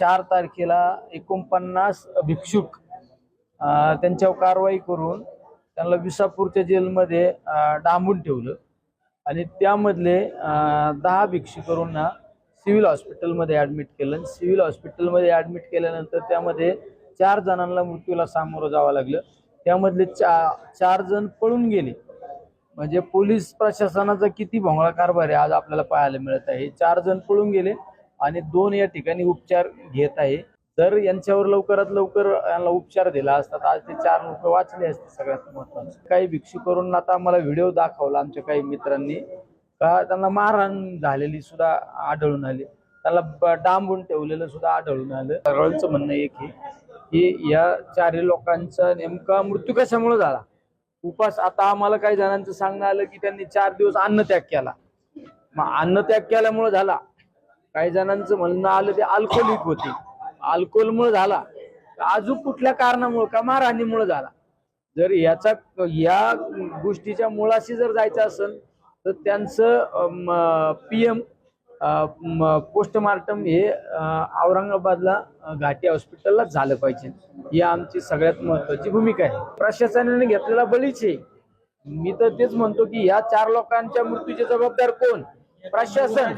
चार तारखेला एकोणपन्नास भिक्षुक त्यांच्यावर कारवाई करून त्यांना विसापूरच्या जेलमध्ये डांबून ठेवलं. आणि त्यामधले दहा भिक्षुकरूंना सिव्हिल हॉस्पिटलमध्ये ॲडमिट केलं. सिव्हिल हॉस्पिटलमध्ये ॲडमिट केल्यानंतर त्यामध्ये चार जणांना मृत्यूला सामोरं जावं लागलं. त्यामधले चा चार जण पळून गेले. म्हणजे पोलीस प्रशासनाचा किती भोंगळा कारभार आहे आज आपल्याला पाहायला मिळत आहे. चार जण पळून गेले. आणि दोन या ठिकाणी उपचार घेत आहे. जर यांच्यावर लवकरात लवकर यांना उपचार दिला असता तर आज ते चार लोक वाचले असते सगळ्यात महत्वाचं. काही भिक्षुकरून आता आम्हाला व्हिडिओ दाखवला आमच्या काही मित्रांनी. का त्यांना मारहाण झालेली सुद्धा आढळून आली. त्याला डांबून ठेवलेलं सुद्धा आढळून आलं. सरळचं म्हणणं एक हे की या चारही लोकांचा नेमका मृत्यू कशामुळे झाला? उपास आता आम्हाला काही जणांचं सांगणं आलं की त्यांनी चार दिवस अन्नत्याग केला. मग अन्नत्याग केल्यामुळे झाला. काही जणांचं म्हणणं आलं ते अल्कोहोलिक होते. अल्कोहोलमुळे झाला. अजून कुठल्या कारणामुळे का मारहाणीमुळे झाला? जर याचा या गोष्टीच्या मुळाशी जर जायचं असेल तर त्यांचं पी एम पोस्टमार्टम हे औरंगाबादला घाटी हॉस्पिटलला झालं पाहिजे. ही आमची सगळ्यात महत्वाची भूमिका आहे. प्रशासनाने घेतलेला बळीच आहे. मी तर तेच म्हणतो की या चार लोकांच्या मृत्यूचे जबाबदार कोण? प्रशासन.